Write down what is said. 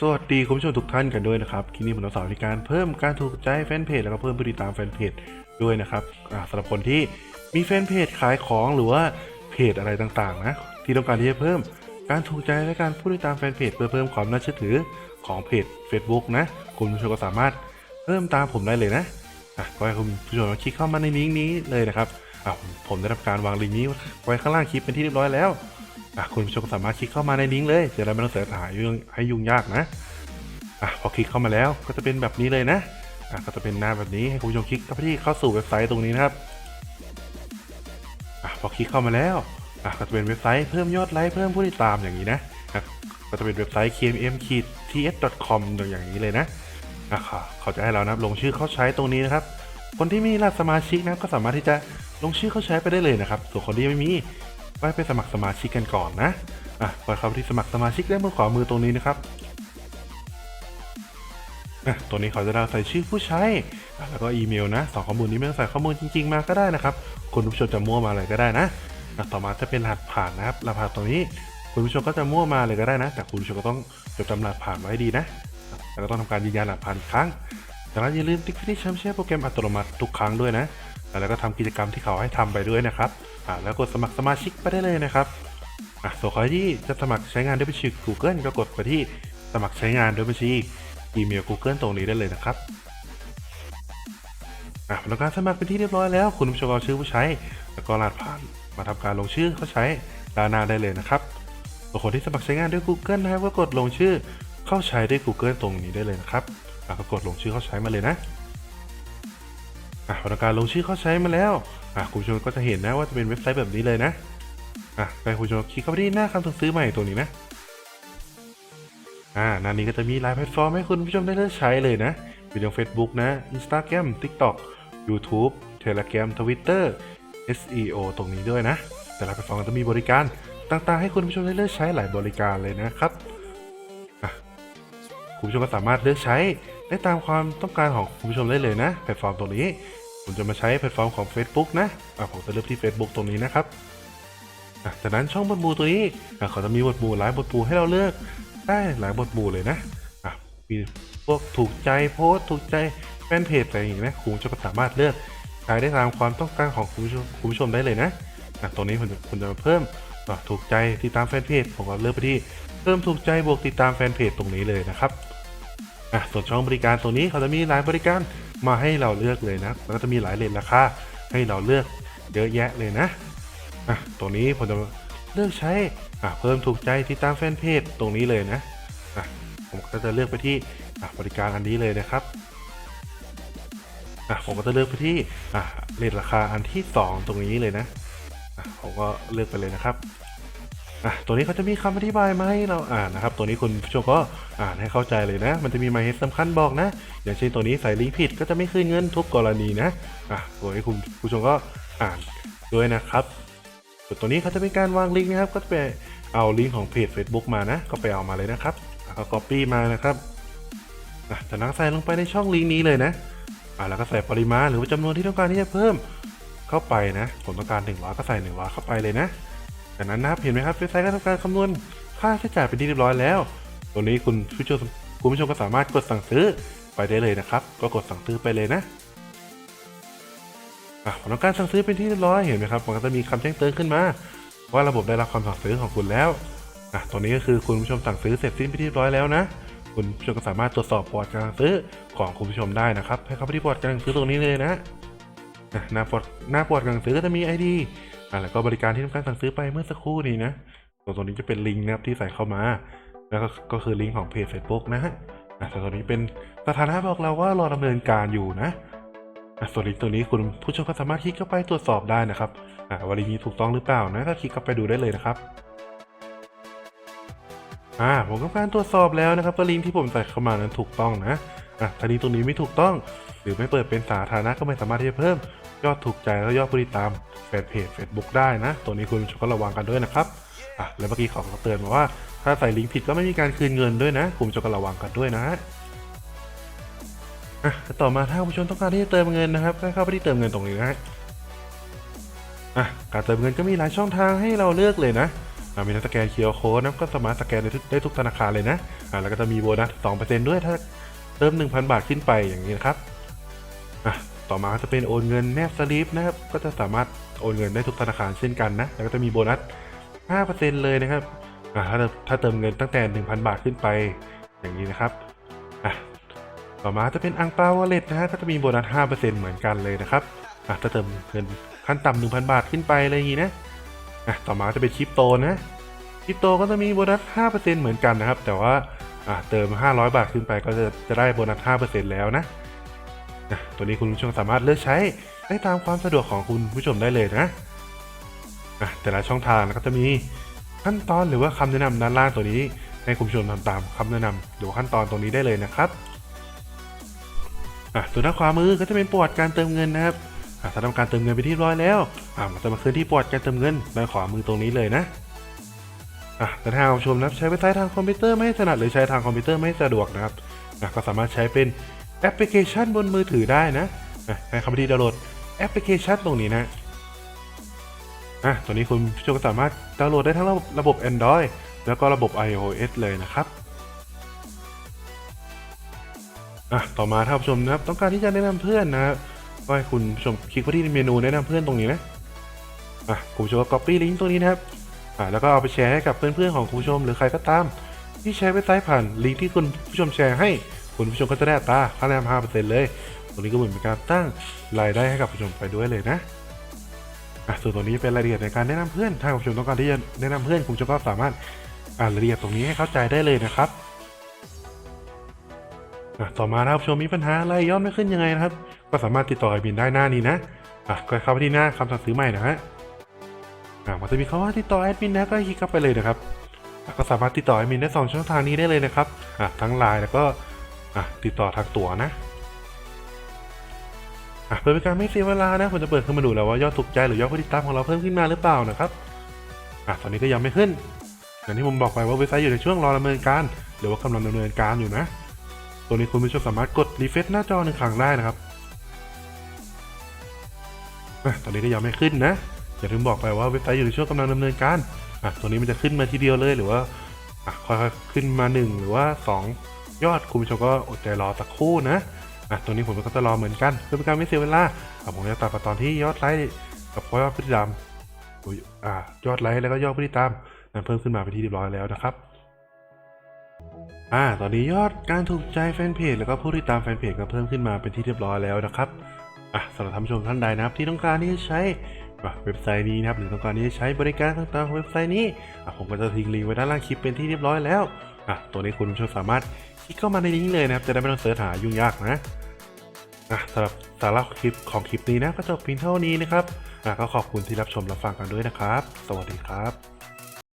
สวัสดีคุณผู้ชมทุกท่านกันด้วยนะครับคลิปนี้ผมจะสอนในการเพิ่มการถูกใจแฟนเพจแล้วก็เพิ่มผู้ติดตามแฟนเพจด้วยนะครับสำหรับคนที่มีแฟนเพจขายของหรือว่าเพจอะไรต่างๆนะที่ต้องการที่จะเพิ่มการถูกใจและการผู้ติดตามแฟนเพจเพื่อเพิ่มความน่าเชื่อถือของเพจ Facebook นะคุณผู้ชมก็สามารถเพิ่มตามผมได้เลยนะอะก็ให้คุณผู้ชมคลิกเข้ามาในลิงก์นี้เลยนะครับอะผมได้ทำการวางลิงก์นี้ไว้ข้างล่างคลิปเป็นที่เรียบร้อยแล้ว คุณผู้ชมสามารถคลิกเข้ามาในลิงก์เลยจะได้ไม่ต้องเสียหายยุ่งให้ยุ่งยากนะอะพอคลิกเข้ามาแล้วก็จะเป็นแบบนี้เลยนะอะก็จะเป็นหน้าแบบนี้ให้คุณผู้ชมคลิกเข้าไปที่เข้าสู่เว็บไซต์ตรงนี้นะครับอะพอคลิกเข้ามาแล้วอะก็จะเป็นเว็บไซต์เพิ่มยอดไลค์เพิ่มผู้ติดตามอย่างนี้นะก็จะเป็นเว็บไซต์ kmm-ts.com อย่างนี้เลยนะอะเขาจะให้เรานะลงชื่อเข้าใช้ตรงนี้นะครับ คนที่มีรหัสสมาชิกนะก็สามารถที่จะลงชื่อเข้าใช้ไปได้เลยนะครับ ส่วนคนที่ไม่มี ไปไปสมัครสมาชิกกันก่อนนะอะไปเข้าที่สมัครสมาชิกได้บนขวามือตรงนี้นะครับอะตัวนี้เขาจะได้ใส่ชื่อผู้ใช้อะแล้วก็อีเมลนะสองข้อมูลนี้ไม่ต้องใส่ข้อมูลจริง ๆ มาก็ได้นะครับ คุณผู้ชมจะมั่วมาอะไรก็ได้นะอะต่อมาจะเป็นรหัสผ่านนะครับ รหัสผ่านตรงนี้ คุณผู้ชมก็จะมั่วมาเลยก็ได้นะ แต่คุณผู้ชมก็ต้องจดจำรหัสผ่านไว้ดีนะ แล้วก็ต้องทำการยืนยันรหัสผ่านอีกครั้งจากนั้นอย่าลืมติ๊กที่แชมป์แชร์โปรแกรมอัตโนมัติทุกครั้งด้วยนะ แล้วก็ทำกิจกรรมที่เขาให้ทำไปด้วยนะครับ แล้วกดสมัครสมาชิกไปได้เลยนะครับอะส่วนใครที่จะสมัครใช้งานด้วยบัญชี Google ก็กดไปที่สมัครใช้งานด้วยบัญชีอีเมล Google ตรงนี้ได้เลยนะครับอะผลการสมัครเป็นที่เรียบร้อยแล้ว คุณผู้ชมเอาชื่อผู้ใช้ แล้วก็รหัสผ่านมาทำการลงชื่อเข้าใช้ด้านหน้าได้เลยนะครับส่วนคนที่สมัครใช้งานด้วย Google นะครับก็กดลงชื่อเข้าใช้ด้วย Google ตรงนี้ได้เลยนะครับอะก็กดลงชื่อเข้าใช้มาเลยนะ อะพอการลงชื่อเข้าใช้มาแล้วอะคุณผู้ชมก็จะเห็นนะว่าจะเป็นเว็บไซต์แบบนี้เลยนะอะไปคุณผู้ชมคลิกเข้าไปที่หน้าคำสั่งซื้อใหม่ตัวนี้นะอ่าหน้านี้ก็จะมีหลายแพลตฟอร์มให้คุณผู้ชมได้เลือกใช้เลยนะมีทั้ง Facebook นะ Instagram TikTok YouTube Telegram Twitter SEO ตรงนี้ด้วยนะ แต่ละแพลตฟอร์มจะมีบริการต่างๆ ให้คุณผู้ชมได้เลือกใช้หลายบริการเลยนะครับอะคุณผู้ชมก็สามารถเลือกใช้ ได้ตามความต้องการของคุณผู้ชมได้เลยนะ แพลตฟอร์มตรงนี้ ผมจะมาใช้แพลตฟอร์มของ Facebook นะอะผมจะเลือกที่ Facebook ตรงนี้นะครับจากนั้นช่องบทหมู่ตัวนี้เขาจะมีบทหมู่หลายบทหมู่ให้เราเลือกได้หลายบทหมู่เลยนะมีพวกถูกใจโพสต์ถูกใจแฟนเพจอะไรอย่างเงี้นะคุณผู้ชมก็สามารถเลือกใช้ได้ตามความต้องการของคุณผู้ชมได้เลยนะตรงนี้ผมจะผมจะมาเพิ่มถูกใจติดตามแฟนเพจผมก็เลือกไปที่เพิ่มถูกใจบวกติดตามแฟนเพจตรงนี้เลยนะครับ อะส่วนช่องบริการตัวนี้เขาจะมีหลายบริการมาให้เราเลือกเลยนะแล้วก็จะมีหลายเลทราคาให้เราเลือกเยอะแยะเลยนะอะตัวนี้ผมจะเลือกใช้อะเพิ่มถูกใจที่ตามแฟนเพจตรงนี้เลยนะอะผมก็จะเลือกไปที่อะบริการอันนี้เลยนะครับอะผมก็จะเลือกไปที่อะเลทราคาอันที่ 2 ตรงนี้เลยนะอะผมก็เลือกไปเลยนะครับ อะตัวนี้เขาจะมีคำอธิบายมาให้เราอ่านนะครับ ตัวนี้คุณผู้ชมก็อ่านให้เข้าใจเลยนะ มันจะมีหมายเหตุสำคัญบอกนะ อย่างเช่นตัวนี้ใส่ลิงก์ผิดก็จะไม่คืนเงินทุกกรณีนะอะตัวนี้คุณผู้ชมก็อ่านด้วยนะครับส่วนตัวนี้เขาจะเป็นการวางลิงก์นะครับ ก็จะไปเอาลิงก์ของเพจ Facebook มานะ ก็ไปเอามาเลยนะครับแล้วก็ copy มานะครับอะจากนั้นใส่ลงไปในช่องลิงก์นี้เลยนะอะแล้วก็ใส่ปริมาณหรือว่าจำนวนที่ต้องการที่จะเพิ่มเข้าไปนะ ผมต้องการ 100 ก็ใส่ 100 เข้าไปเลยนะ จากนั้นนะครับเห็นไหมครับเว็บไซต์ก็ทำการคำนวณค่าใช้จ่ายเป็นที่เรียบร้อยแล้วตัวนี้คุณผู้ชมคุณผู้ชมก็สามารถกดสั่งซื้อไปได้เลยนะครับ ก็กดสั่งซื้อไปเลยนะอะผลของการสั่งซื้อเป็นที่เรียบร้อยเห็นไหมครับมันก็จะมีคำแจ้งเตือนขึ้นมา ว่าระบบได้รับคำสั่งซื้อของคุณแล้วอะตัวนี้ก็คือคุณผู้ชมสั่งซื้อเสร็จสิ้นไปที่เรียบร้อยแล้วนะคุณผู้ชมก็สามารถตรวจสอบประวัติการซื้อของคุณผู้ชมได้นะครับ ให้เข้าไปที่ประวัติการซื้อตรงนี้เลยนะหน้าประวัติหน้าประวัติการซื้อก็จะมี ID อะแล้วก็บริการที่ทำการสั่งซื้อไปเมื่อสักครู่นี้นะส่วนตรงนี้จะเป็นลิงก์นะครับที่ใส่เข้ามา แล้วก็ก็คือลิงก์ของเพจ Facebook นะฮะอะส่วนตัวนี้เป็นสถานะบอกเราว่ารอดำเนินการอยู่นะอะส่วนลิงก์ตัวนี้คุณผู้ชมก็สามารถคลิกเข้าไปตรวจสอบได้นะครับอะว่าลิงก์นี้ถูกต้องหรือเปล่านะก็คลิกเข้าไปดูได้เลยนะครับอ่าผมก็การตรวจสอบแล้วนะครับว่าลิงก์ที่ผมใส่เข้ามานั้นถูกต้องนะอะถ้าลิงก์ตรงนี้ไม่ถูกต้อง หรือไม่เปิดเป็นสาธารณะก็ไม่สามารถที่จะเพิ่ม ยอดถูกใจและยอดผู้ติดตามแฟนเพจ Facebook ได้นะ ตัวนี้คุณผู้ชมก็ระวังกันด้วยนะครับอะแล้วเมื่อกี้ขาก็เตือนมาว่า ถ้าใส่ลิงก์ผิดก็ไม่มีการคืนเงินด้วยนะ คุณผู้ชมก็ระวังกันด้วยนะฮะอะต่อมาถ้าคุณผู้ชมต้องการที่จะเติมเงินนะครับก็เข้าไปที่เติมเงินตรงนี้นะฮะอะการเติมเงินก็มีหลายช่องทางให้เราเลือกเลยนะอามีทั้งสแกน QR Code นะก็สามารถสแกนได้ทุกได้ทุกธนาคารเลยนะอ่าแล้วก็จะมีโบนัส2%ด้วยถ้าเติม 1,000 บาทขึ้นไปอย่างนี้นะครับอะ ต่อมาจะเป็นโอนเงินแนบสลิปนะครับ ก็จะสามารถโอนเงินได้ทุกธนาคารเช่นกันนะ แล้วก็จะมีโบนัส 5%เลยนะครับถ้าถ้าเติมเงินตั้งแต่ 1,000 บาทขึ้นไป อย่างนี้นะครับ ต่อมาจะเป็นอังเปาวอลเล็ตนะฮะ ก็จะมีโบนัส 5%เหมือนกันเลยนะครับถ้าเติมเงินขั้นต่ำ1,000 บาทขึ้นไปอะไรอย่างนี้นะต่อมาจะเป็นคริปโตนะคริปโตก็จะมีโบนัส 5%เหมือนกันนะครับ แต่ว่าเติม 500 บาทขึ้นไปก็จะจะได้โบนัส 5%แล้วนะ อะตัวนี้คุณผู้ชมสามารถเลือกใช้ได้ตามความสะดวกของคุณผู้ชมได้เลยนะอะแต่ละช่องทางก็จะมีขั้นตอนหรือว่าคำแนะนำด้านล่างตัวนี้ ให้คุณผู้ชมทำตามคำแนะนำหรือว่าขั้นตอนตรงนี้ได้เลยนะครับอะส่วนด้านขวามือก็จะเป็นประวัติการเติมเงินนะครับถ้าทำการเติมเงินไปที่ร้อยแล้วอะมันจะมาขึ้นที่ประวัติการเติมเงินด้านขวามือตรงนี้เลยนะอะแต่ถ้าคุณผู้ชมนับใช้เว็บไซต์ทางคอมพิวเตอร์ไม่ถนัดหรือใช้ทางคอมพิวเตอร์ไม่สะดวกนะครับอะก็สามารถใช้เป็น แอปพลิเคชันบนมือถือได้นะอะให้คำว่าที่ดาวน์โหลดแอปพลิเคชันตรงนี้นะอะตัวนี้คุณผู้ชมก็สามารถดาวน์โหลดได้ทั้งระบบ Android แล้วก็ระบบ iOS เลยนะครับอะต่อมาถ้าผู้ชมนะครับ ต้องการที่จะแนะนำเพื่อนนะครับก็ให้คุณผู้ชมคลิกไปที่เมนูแนะนำเพื่อนตรงนี้นะอะคุณผู้ชมก็ copy ลิงก์ตรงนี้นะครับอะแล้วก็เอาไปแชร์ให้กับเพื่อนๆของคุณผู้ชมหรือใครก็ตาม ที่ใช้เว็บไซต์ผ่านลิงก์ที่คุณผู้ชมแชร์ให้ คุณผู้ชมก็จะได้ตาค่าแรงห้าเปอร์เซ็นต์เลย ตรงนี้ก็เหมือนเป็นการตั้งรายได้ให้กับผู้ชมไปด้วยเลยนะอะส่วนตรงนี้เป็นรายละเอียดในการแนะนำเพื่อนถ้าคุณผู้ชมต้องการที่จะแนะนำเพื่อนคุณผู้ชมก็สามารถอ่านรายละเอียดตรงนี้ให้เข้าใจได้เลยนะครับอะต่อมาถ้าคุณผู้ชมมีปัญหาอะไรยอดไม่ขึ้นยังไงนะครับ ก็สามารถติดต่อไอบินได้หน้านี้นะอะก็เข้าไปที่หน้าคำสั่งซื้อใหม่นะฮะอะมันจะมีคำว่าติดต่อแอดมินนะก็คลิกเข้าไปเลยนะครับอะก็สามารถติดต่อแอดมินได้สองช่องทางนี้ได้เลยนะครับอะทั้งไลน์แล้วก็ อะติดต่อทางตั๋วนะอะเพื่อเป็นการไม่เสียเวลานะผมจะเปิดขึ้นมาดูแล้วว่ายอดถูกใจหรือยอดผู้ติดตามของเราเพิ่มขึ้นมาหรือเปล่านะครับอะตอนนี้ก็ยังไม่ขึ้นอย่างที่ผมบอกไปว่าเว็บไซต์อยู่ในช่วงรอดำเนินการ หรือว่ากำลังดำเนินการอยู่นะตัวนี้คุณผู้ชมสามารถกดรีเฟซหน้าจอหนึ่งครั้งได้นะครับอะตอนนี้ก็ยังไม่ขึ้นนะอย่างที่ผมบอกไปว่าเว็บไซต์อยู่ในช่วงกำลังดำเนินการอะตัวนี้มันจะขึ้นมาทีเดียวเลยหรือว่าอะค่อยๆขึ้นมาหนึ่งหรือว่าสอง ยอดคุณผู้ชมก็อดใจรอสักครู่นะอะตัวนี้ผมก็จะรอเหมือนกันเพื่อเป็นการไม่เสียเวลาอะผมจะตัดมาตอนที่ยอดไลค์กับยอดผู้ติดตามอุ๊ยอ่ายอดไลค์แล้วก็ยอดผู้ติดตามนั้นเพิ่มขึ้นมาเป็นที่เรียบร้อยแล้วนะครับอ่าตอนนี้ยอดการถูกใจแฟนเพจแล้วก็ผู้ติดตามแฟนเพจก็เพิ่มขึ้นมาเป็นที่เรียบร้อยแล้วนะครับอะสำหรับท่านผู้ชมท่านใดนะครับที่ต้องการที่จะใช้เว็บไซต์นี้นะครับหรือต้องการที่จะใช้บริการต่างๆของเว็บไซต์นี้อะผมก็จะทิ้งลิงก์ไว้ด้านล่างคลิปเป็นที่เรียบร้อยแล้ว อะตัวนี้คุณผู้ชมสามารถคลิกเข้ามาในลิงก์เลยนะครับ จะได้ไม่ต้องเสิร์ชหายุ่งยากนะอะสำหรับสาระคลิปของคลิปนี้นะก็จบเพียงเท่านี้นะครับอะก็ขอบคุณที่รับชมรับฟังกันด้วยนะครับ สวัสดีครับ